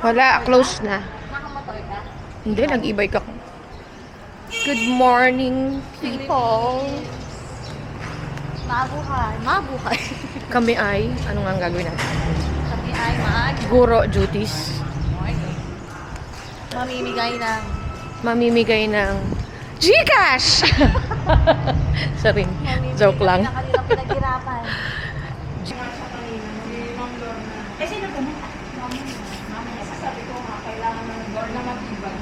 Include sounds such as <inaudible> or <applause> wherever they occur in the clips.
Wala, close na. Hindi, nag-e-bike ako. Good morning, people. Mabuhay. Mabuhay. Kami ay, ano nga ang gagawin natin? Kami ay mag Guro duties. morning. Mamimigay ng Mamimigay ng Gcash! <laughs> Sorry, joke lang. ng kanilang pinaghirapan. <laughs> Sabi ko nga, kailangan ng door na mag-ibag.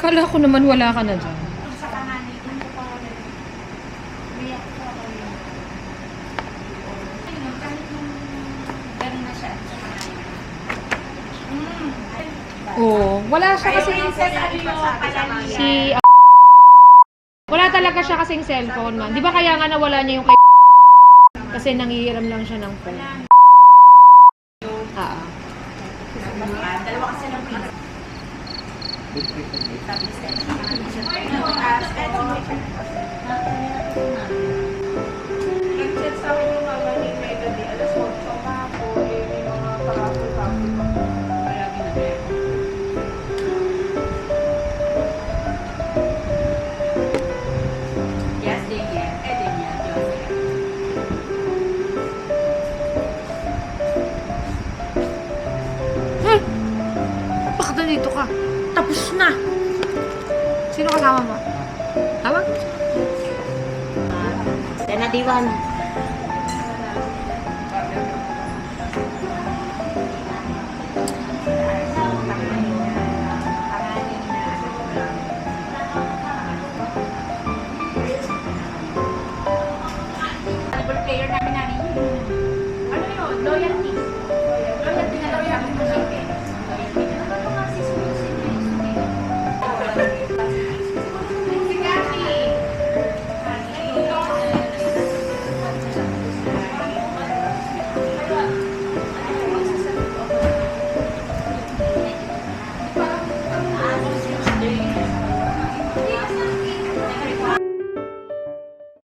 Kala ko naman wala ka na dyan. Sa kanani, ano pa nga rin. Umiyak ko ako yun. Ayun, kahit nung na siya. Mm. Oo, wala siya kasi... Princess, ano yung palali? Si... wala talaga siya kasing cellphone man. Di ba kaya nga nawala niya yung kay... Kasi nangihiram lang siya ng phone. Ah. Dalawa kasi ng pizza. Nag-chat Tapos na! Sino kasama mo? Tawag? Then, nadiwan.